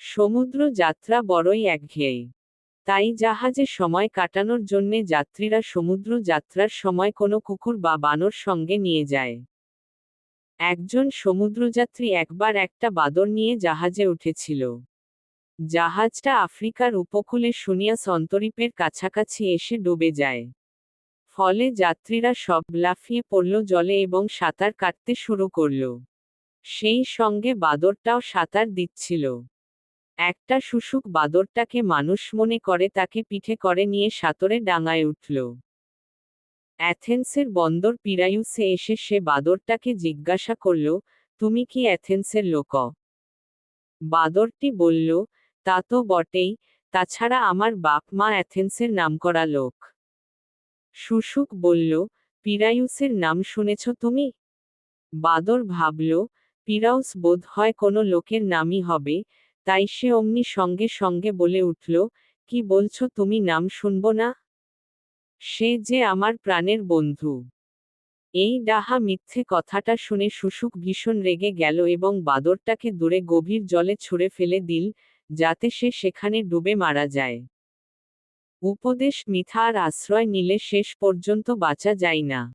সমুদ্র যাত্রা বড়ই একঘেয়ে তাই জাহাজে সময় কাটানোর জন্যে যাত্রীরা সমুদ্র যাত্রার সময় কোনো কুকুর বা বানর সঙ্গে নিয়ে যায়। একজন সমুদ্রযাত্রী একবার একটা বাদর নিয়ে জাহাজে উঠেছিল। জাহাজটা আফ্রিকার উপকূলে শুনিয়া সন্তরীপের কাছাকাছি এসে ডুবে যায়। ফলে যাত্রীরা সব লাফিয়ে পড়ল জলে এবং সাঁতার কাটতে শুরু করল। সেই সঙ্গে বাদরটাও সাঁতার দিচ্ছিল। একটা শুশুক বাদরটাকে মানুষ মনে করে তাকে পিঠে করে নিয়ে সাঁতরে ডাঙায় উঠল। অ্যাথেন্সের বন্দর পিরায়ুসে এসে সে বাদরটাকে জিজ্ঞাসা করল, তুমি কি অ্যাথেন্সের লোক? বাদরটি বলল, তা তো বটেই, তাছাড়া আমার বাপ মা অ্যাথেন্সের নামকরা লোক। শুশুক বলল পিরায়ুসের নাম শুনেছ তুমি? বাদর ভাবল, পিরাউস বোধ হয় কোনো লোকের নামই হবে তাই সে অমনি সঙ্গে সঙ্গে বলে উঠল, কি বলছো তুমি নাম শুনব না? সে যে আমার প্রাণের বন্ধু। এই ডাহা মিথ্যে কথাটা শুনে শুশুক ভীষণ রেগে গেল এবং বাদরটাকে দূরে গভীর জলে ছুঁড়ে ফেলে দিল, যাতে সে সেখানে ডুবে মারা যায়। উপদেশ মিথা আর আশ্রয় নিলে শেষ পর্যন্ত বাঁচা যায় না।